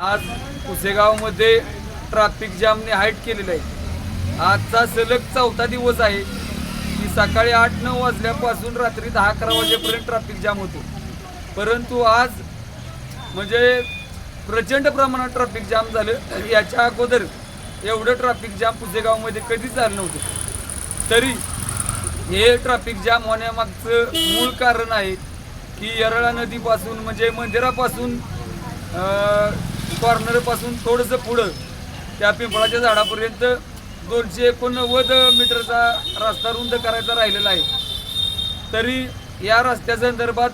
आज पुसेगावमध्ये traffic जामने height केलेलं आहे. आजचा सलग चौथा दिवस आहे. की सकाळी आठ नऊ वाजल्यापासून रात्री दहा अकरा वाजेपर्यंत ट्रॅफिक जाम होतो. परंतु आज म्हणजे प्रचंड प्रमाणात ट्रॅफिक जाम झालं. याच्या अगोदर एवढं ट्रॅफिक जाम पुसेगावमध्ये कधीच झालं नव्हतं. तरी हे ट्रॅफिक जाम होण्यामागचं मूळ कारण आहे की येरळा नदीपासून म्हणजे मंदिरापासून कॉर्नरपासून थोडंसं पुढं त्या पिंपळाच्या झाडापर्यंत दोनशे एकोणनव्वद मीटरचा रस्ता रुंद करायचा राहिलेला आहे. तरी या रस्त्यासंदर्भात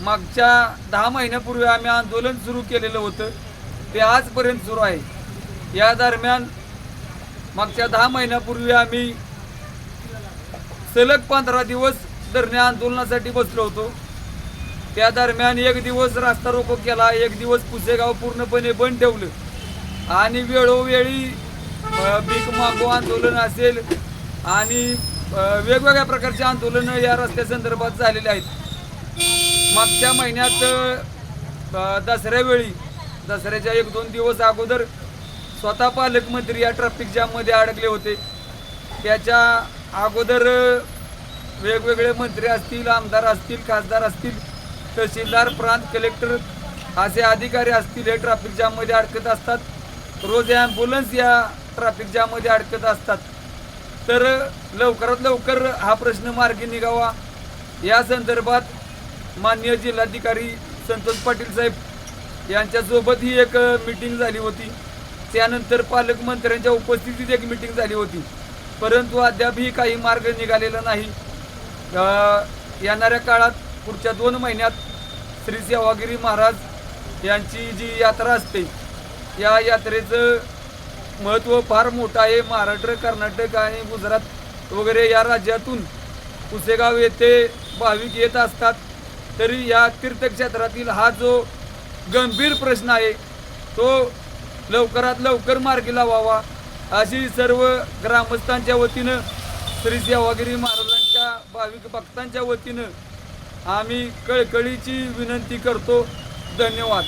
मागच्या दहा महिन्यापूर्वी आम्ही आंदोलन सुरू केलेलं होतं. ते आजपर्यंत सुरू आहे. या दरम्यान मागच्या दहा महिन्यापूर्वी आम्ही सलग पंधरा दिवस धरणे आंदोलनासाठी बसलो होतो. त्या दरम्यान एक दिवस रास्ता रोको केला एक दिवस पुसेगाव पूर्णपणे बंद ठेवलं. आणि वेळोवेळी पीक भीक मागो आंदोलन असेल आणि वेगवेगळ्या प्रकारचे आंदोलनं या रस्त्यासंदर्भात झालेले आहेत. मागच्या महिन्यात दसऱ्यावेळी दसऱ्याच्या एक दोन दिवस अगोदर स्वतः पालकमंत्री या ट्रॅफिक जॅममध्ये अडकले होते. त्याच्या अगोदर वेगवेगळे मंत्री असतील आमदार असतील खासदार असतील तहसीलदार प्रांत कलेक्टर असे अधिकारी असतील हे ट्रॅफिक जाममध्ये अडकत असतात. रोज ॲम्ब्युलन्स या ट्रॅफिक जाममध्ये अडकत असतात. तर लवकरात लवकर हा प्रश्न मार्गी निघावा. या संदर्भात माननीय जिल्हाधिकारी संतोष पाटील साहेब यांच्यासोबत ही एक मिटिंग झाली होती. त्यानंतर पालकमंत्र्यांच्या उपस्थितीत एक मिटिंग झाली होती. परंतु अद्यापही काही मार्ग निघालेला नाही. येणाऱ्या काळात पुढच्या दोन महिन्यात श्री सेवागिरी महाराज यांची जी यात्रा असते या यात्रेचं महत्त्व फार मोठं आहे. महाराष्ट्र कर्नाटक आणि गुजरात वगैरे या राज्यातून पुसेगाव येथे भाविक येत असतात. तरी या तीर्थक्षेत्रातील हा जो गंभीर प्रश्न आहे तो लवकरात लवकर मार्गी लावावा अशी सर्व ग्रामस्थांच्या वतीनं श्री सेवागिरी महाराजांच्या भाविक भक्तांच्या वतीनं आम्ही कळकळीची विनंती करतो. धन्यवाद.